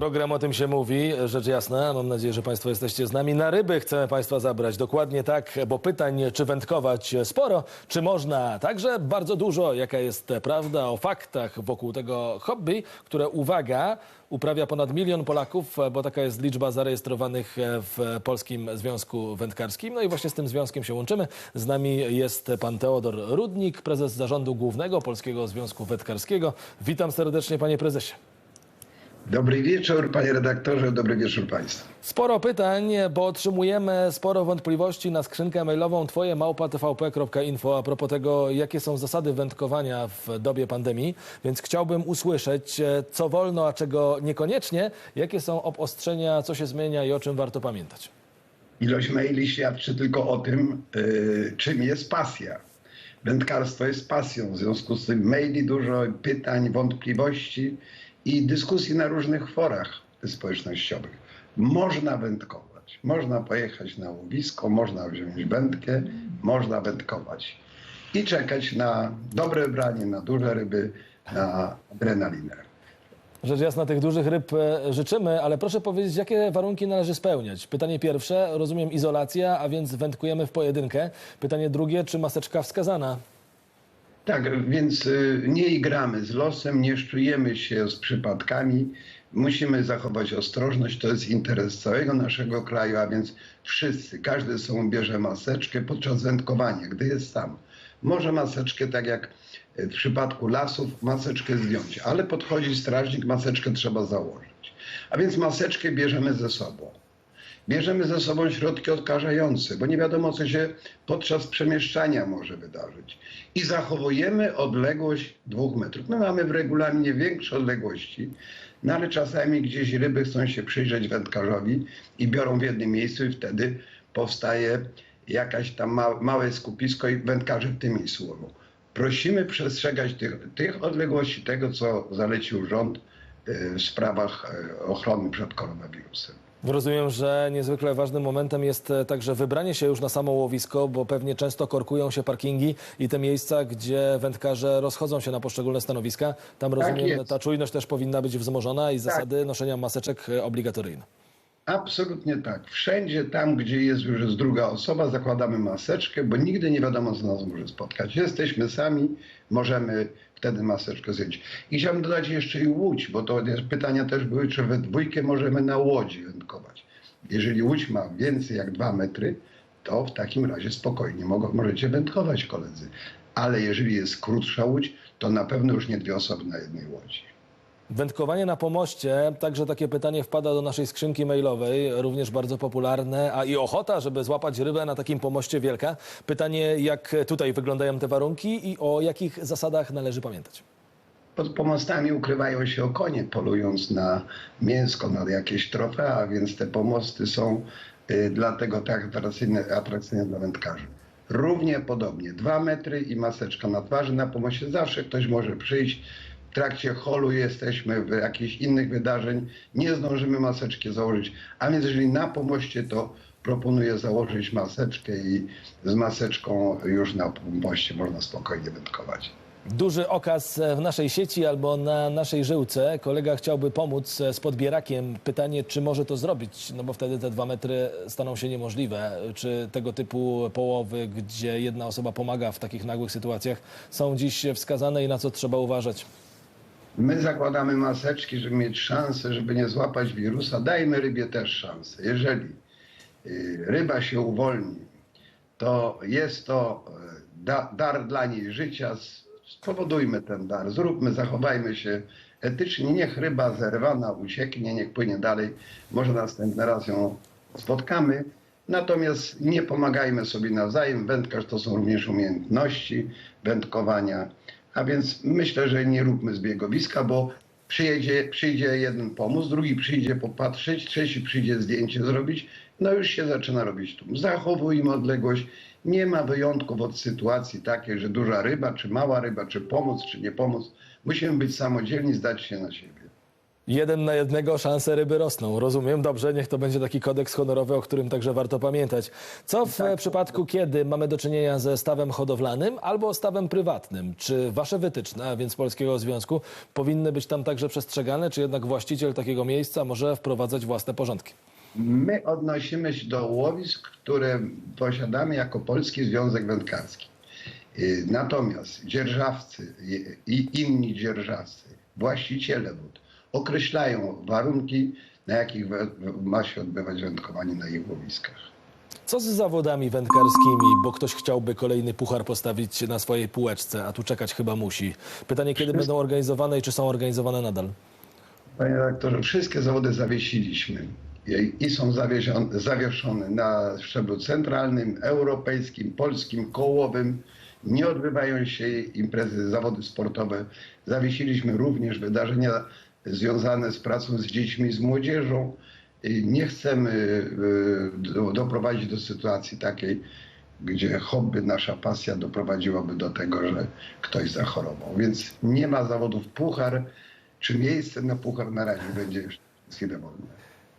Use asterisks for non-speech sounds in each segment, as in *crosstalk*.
Program o tym się mówi, rzecz jasna. Mam nadzieję, że Państwo jesteście z nami. Na ryby chcemy Państwa zabrać. Dokładnie tak, bo pytań, czy wędkować sporo, czy można także bardzo dużo. Jaka jest prawda o faktach wokół tego hobby, które, uwaga, uprawia ponad milion Polaków, bo taka jest liczba zarejestrowanych w Polskim Związku Wędkarskim. No i właśnie z tym związkiem się łączymy. Z nami jest pan Teodor Rudnik, prezes zarządu głównego Polskiego Związku Wędkarskiego. Witam serdecznie, panie prezesie. Dobry wieczór, panie redaktorze, dobry wieczór państwu. Sporo pytań, bo otrzymujemy sporo wątpliwości na skrzynkę mailową twoje małpa.tvp.info a propos tego, jakie są zasady wędkowania w dobie pandemii. Więc chciałbym usłyszeć, e, co wolno, a czego niekoniecznie, jakie są obostrzenia, co się zmienia i o czym warto pamiętać. Ilość maili świadczy tylko o tym, yy, czym jest pasja. Wędkarstwo jest pasją, w związku z tym maili dużo, pytań, wątpliwości i dyskusji na różnych forach społecznościowych. Można wędkować, można pojechać na łowisko, można wziąć wędkę, można wędkować i czekać na dobre branie, na duże ryby, na adrenalinę. Rzecz jasna, tych dużych ryb e, życzymy, ale proszę powiedzieć, jakie warunki należy spełniać? Pytanie pierwsze, rozumiem izolacja, a więc wędkujemy w pojedynkę. Pytanie drugie, czy maseczka wskazana? Tak, więc y, nie igramy z losem, nie szczujemy się z przypadkami. Musimy zachować ostrożność, to jest interes całego naszego kraju, a więc wszyscy, każdy sobą bierze maseczkę podczas wędkowania, gdy jest sam. Może maseczkę, tak jak w przypadku lasów, maseczkę zdjąć, ale podchodzi strażnik, maseczkę trzeba założyć. A więc maseczkę bierzemy ze sobą. Bierzemy ze sobą środki odkażające, bo nie wiadomo, co się podczas przemieszczania może wydarzyć. I zachowujemy odległość dwóch metrów. My mamy w regulaminie większe odległości, no ale czasami gdzieś ryby chcą się przyjrzeć wędkarzowi i biorą w jednym miejscu i wtedy powstaje jakaś tam ma, małe skupisko i wędkarze w tym miejscu łowią. Prosimy przestrzegać tych, tych odległości, tego co zalecił rząd y, w sprawach y, ochrony przed koronawirusem. Rozumiem, że niezwykle ważnym momentem jest e, także wybranie się już na samo łowisko, bo pewnie często korkują się parkingi i te miejsca, gdzie wędkarze rozchodzą się na poszczególne stanowiska. Tam rozumiem, jest. ta czujność też powinna być wzmożona i zasady noszenia maseczek e, obligatoryjne. Absolutnie tak. Wszędzie tam, gdzie jest już jest druga osoba, zakładamy maseczkę, bo nigdy nie wiadomo, co nas może spotkać. Jesteśmy sami, możemy wtedy maseczkę zdjąć. I chciałbym dodać jeszcze i łódź, bo to pytania też były, czy we dwójkę możemy na łodzi wędkować. Jeżeli łódź ma więcej jak dwa metry, to w takim razie spokojnie mogą, możecie wędkować koledzy. Ale jeżeli jest krótsza łódź, to na pewno już nie dwie osoby na jednej łodzi. Wędkowanie na pomoście, także takie pytanie wpada do naszej skrzynki mailowej, również bardzo popularne, a i ochota, żeby złapać rybę na takim pomoście wielka. Pytanie, jak tutaj wyglądają te warunki i o jakich zasadach należy pamiętać? Pod pomostami ukrywają się okonie, polując na mięsko, na jakieś trofea, więc te pomosty są y, dlatego tak atrakcyjne, atrakcyjne dla wędkarzy. Równie podobnie, dwa metry i maseczka na twarzy na pomoście. Zawsze ktoś może przyjść. W trakcie holu jesteśmy, w jakichś innych wydarzeń, nie zdążymy maseczki założyć. A więc jeżeli na pomoście, to proponuję założyć maseczkę i z maseczką już na pomoście można spokojnie wędkować. Duży okaz w naszej sieci albo na naszej żyłce. Kolega chciałby pomóc z podbierakiem. Pytanie, czy może to zrobić? No bo wtedy te dwa metry staną się niemożliwe. Czy tego typu połowy, gdzie jedna osoba pomaga w takich nagłych sytuacjach, są dziś wskazane i na co trzeba uważać? My zakładamy maseczki, żeby mieć szansę, żeby nie złapać wirusa. Dajmy rybie też szansę. Jeżeli y, ryba się uwolni, to jest to da, dar dla niej życia. Spowodujmy ten dar, zróbmy, zachowajmy się etycznie. Niech ryba zerwana ucieknie, niech płynie dalej. Może następny raz ją spotkamy. Natomiast nie pomagajmy sobie nawzajem. Wędkarz to są również umiejętności wędkowania. A więc myślę, że nie róbmy zbiegowiska, bo przyjedzie, przyjdzie jeden pomóc, drugi przyjdzie popatrzeć, trzeci przyjdzie zdjęcie zrobić. No już się zaczyna robić tłum. Zachowujmy odległość. Nie ma wyjątków od sytuacji takiej, że duża ryba, czy mała ryba, czy pomóc, czy nie pomóc. Musimy być samodzielni, zdać się na siebie. Jeden na jednego szanse ryby rosną. Rozumiem, dobrze, niech to będzie taki kodeks honorowy, o którym także warto pamiętać. Co w e, przypadku, kiedy mamy do czynienia ze stawem hodowlanym albo stawem prywatnym? Czy wasze wytyczne, a więc Polskiego Związku, powinny być tam także przestrzegane, czy jednak właściciel takiego miejsca może wprowadzać własne porządki? My odnosimy się do łowisk, które posiadamy jako Polski Związek Wędkarski. Y, Natomiast dzierżawcy i- i inni dzierżawcy, właściciele wód określają warunki, na jakich ma się odbywać wędkowanie na ich łowiskach. Co z zawodami wędkarskimi, bo ktoś chciałby kolejny puchar postawić na swojej półeczce, a tu czekać chyba musi. Pytanie, kiedy będą organizowane i czy są organizowane nadal? Panie redaktorze, wszystkie zawody zawiesiliśmy i- są zawieszone na szczeblu centralnym, europejskim, polskim, kołowym. Nie odbywają się imprezy, zawody sportowe. Zawiesiliśmy również wydarzenia związane z pracą z dziećmi, z młodzieżą. Nie chcemy do- doprowadzić do sytuacji takiej, gdzie hobby, nasza pasja doprowadziłaby do tego, że ktoś zachorował. Więc nie ma zawodów puchar, czy miejsce na puchar na razie będzie chwilę wolne.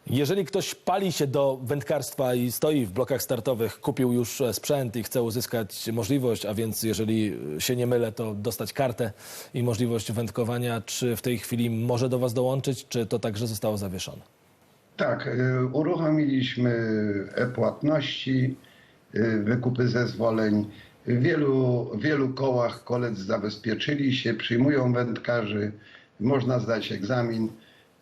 Jeżeli ktoś pali się do wędkarstwa i stoi w blokach startowych, kupił już e, sprzęt i chce uzyskać możliwość, a więc jeżeli e, się nie mylę, to dostać kartę i możliwość wędkowania, czy w tej chwili może do Was dołączyć, czy to także zostało zawieszone? Tak, y, uruchomiliśmy e-płatności, y, wykupy zezwoleń. W wielu, wielu kołach kolec zabezpieczyli się, przyjmują wędkarzy. Można zdać egzamin,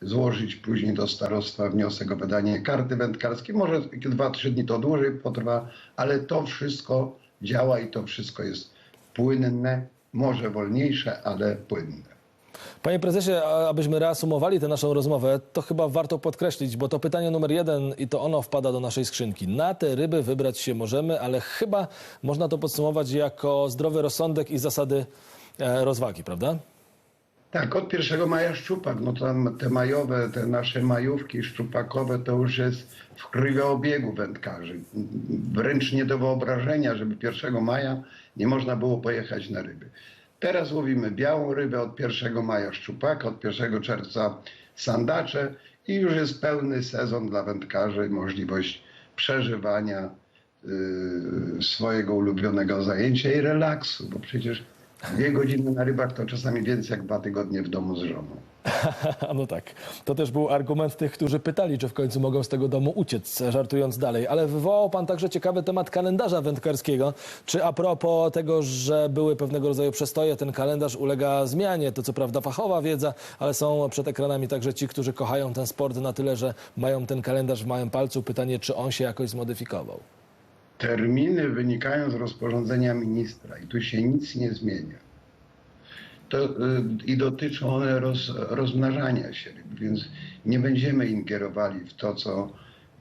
złożyć później do starostwa wniosek o wydanie karty wędkarskiej. Może 2-3 dni to dłużej potrwa, ale to wszystko działa i to wszystko jest płynne, może wolniejsze, ale płynne. Panie prezesie, abyśmy reasumowali tę naszą rozmowę, to chyba warto podkreślić, bo to pytanie numer jeden i to ono wpada do naszej skrzynki. Na te ryby wybrać się możemy, ale chyba można to podsumować jako zdrowy rozsądek i zasady e, rozwagi, prawda? Tak, od 1 maja szczupak, no tam te majowe, te nasze majówki szczupakowe to już jest w krwiobiegu wędkarzy. Wręcz nie do wyobrażenia, żeby 1 maja nie można było pojechać na ryby. Teraz łowimy białą rybę od 1 maja szczupaka, od 1 czerwca sandacze i już jest pełny sezon dla wędkarzy, możliwość przeżywania yy, swojego ulubionego zajęcia i relaksu, bo przecież dwie godziny na rybach to czasami więcej jak dwa tygodnie w domu z żoną. *laughs* no tak. To też był argument tych, którzy pytali, czy w końcu mogą z tego domu uciec, żartując dalej. Ale wywołał pan także ciekawy temat kalendarza wędkarskiego. Czy a propos tego, że były pewnego rodzaju przestoje, ten kalendarz ulega zmianie? To co prawda fachowa wiedza, ale są przed ekranami także ci, którzy kochają ten sport na tyle, że mają ten kalendarz w małym palcu. Pytanie, czy on się jakoś zmodyfikował? Terminy wynikają z rozporządzenia ministra i tu się nic nie zmienia. To, y, I dotyczą one roz, rozmnażania się ryb, więc nie będziemy ingerowali w to, co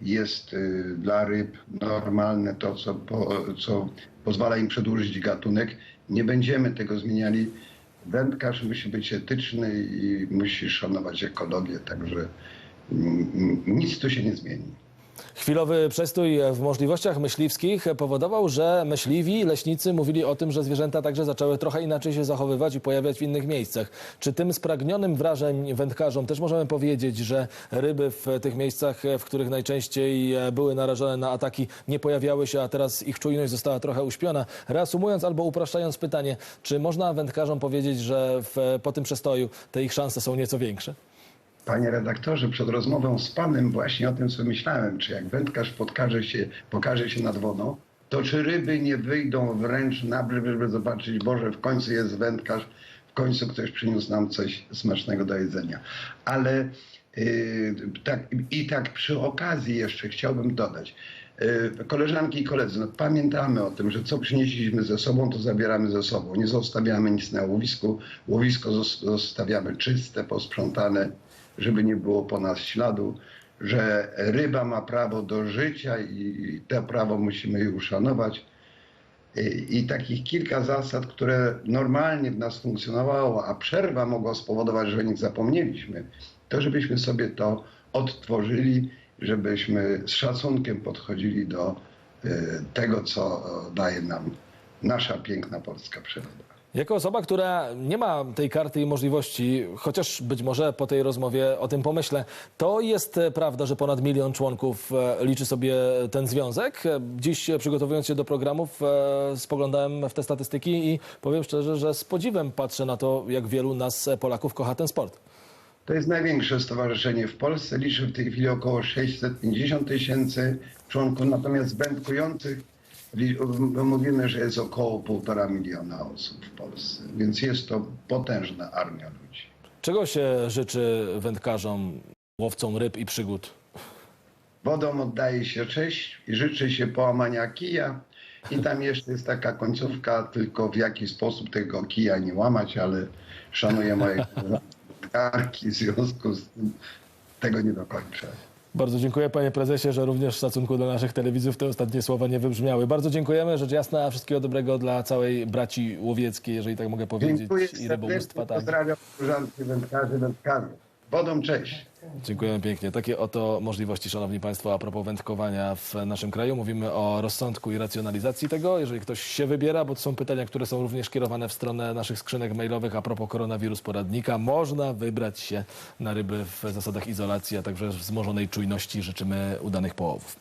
jest y, dla ryb normalne, to, co, po, co pozwala im przedłużyć gatunek. Nie będziemy tego zmieniali. Wędkarz musi być etyczny i musi szanować ekologię, także mm, mm, nic tu się nie zmieni. Chwilowy przestój w możliwościach myśliwskich powodował, że myśliwi, leśnicy mówili o tym, że zwierzęta także zaczęły trochę inaczej się zachowywać i pojawiać w innych miejscach. Czy tym spragnionym wrażeń wędkarzom też możemy powiedzieć, że ryby w tych miejscach, w których najczęściej były narażone na ataki, nie pojawiały się, a teraz ich czujność została trochę uśpiona? Reasumując albo upraszczając pytanie, czy można wędkarzom powiedzieć, że w, po tym przestoju te ich szanse są nieco większe? Panie redaktorze, przed rozmową z panem właśnie o tym sobie myślałem, czy jak wędkarz pokaże się, pokaże się nad wodą, to czy ryby nie wyjdą wręcz na brzeg, żeby zobaczyć, Boże, w końcu jest wędkarz, w końcu ktoś przyniósł nam coś smacznego do jedzenia. Ale yy, tak, i tak przy okazji jeszcze chciałbym dodać, yy, koleżanki i koledzy, no, pamiętamy o tym, że co przynieśliśmy ze sobą, to zabieramy ze sobą. Nie zostawiamy nic na łowisku. Łowisko zos- zostawiamy czyste, posprzątane żeby nie było po nas śladu, że ryba ma prawo do życia i to prawo musimy jej uszanować. I, I takich kilka zasad, które normalnie w nas funkcjonowało, a przerwa mogła spowodować, że o nich zapomnieliśmy, to żebyśmy sobie to odtworzyli, żebyśmy z szacunkiem podchodzili do y, tego, co daje nam nasza piękna polska przyroda. Jako osoba, która nie ma tej karty i możliwości, chociaż być może po tej rozmowie o tym pomyślę, to jest e, prawda, że ponad milion członków e, liczy sobie ten związek. E, Dziś przygotowując się do programów spoglądałem w te statystyki i powiem szczerze, że z podziwem patrzę na to, jak wielu nas Polaków kocha ten sport. To jest największe stowarzyszenie w Polsce. Liczy w tej chwili około 650 tysięcy członków, natomiast wędkujących li- mówimy, że jest około półtora miliona osób w Polsce. Więc jest to potężna armia ludzi. Czego się życzy wędkarzom, łowcom ryb i przygód? Wodą oddaje się cześć i życzy się połamania kija. I tam jeszcze jest taka końcówka, tylko w jaki sposób tego kija nie łamać, ale szanuję moje *laughs* karki, w związku z tym tego nie dokończę. Bardzo dziękuję panie prezesie, że również w szacunku do naszych telewidzów te ostatnie słowa nie wybrzmiały. Bardzo dziękujemy, rzecz jasna, wszystkiego dobrego dla całej braci łowieckiej, jeżeli tak mogę powiedzieć, Dziękuję i serdecznie, rybołówstwa. Tak. pozdrawiam koleżanki wędkarzy, wędkarzy. Wodą cześć. Dziękujemy pięknie. Takie oto możliwości, szanowni państwo, a propos wędkowania w naszym kraju. Mówimy o rozsądku i racjonalizacji tego. Jeżeli ktoś się wybiera, bo to są pytania, które są również kierowane w stronę naszych skrzynek mailowych a propos koronawirus poradnika, można wybrać się na ryby w zasadach izolacji, a także wzmożonej czujności. Życzymy udanych połowów.